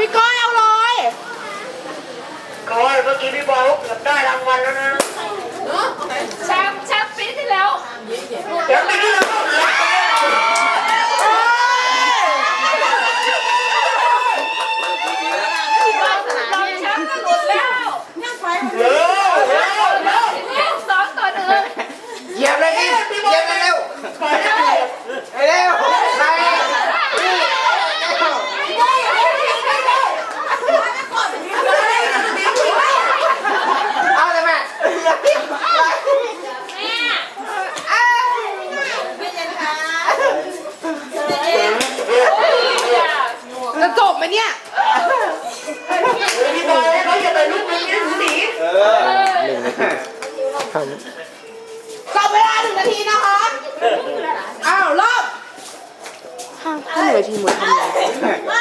พี่ก้อยเอาเลยก้อยเมื่อกี้พี่บอยเขาเกือบได้รางวัลแล้วนะแชมป์แชมป์ปีที่แล้วเดี๋ยวไปที่เราต้องรับเราแชมป์ก็หลุดแล้วเร็วเร็วเร็วเนี่ยสองต่อหนึ่งเหยียบเลยดิเหยียบเร็วไปได้เร็วไปเอาเลยแม่ จะจบ ไหมเนี่ยพี่บอยเขาอย่าไปลุกนี้หนีจับเวลาหนึ่งนาทีนะคะอ้าวเริ่มห้าห้าหนึ่งนาทีหมดทำไง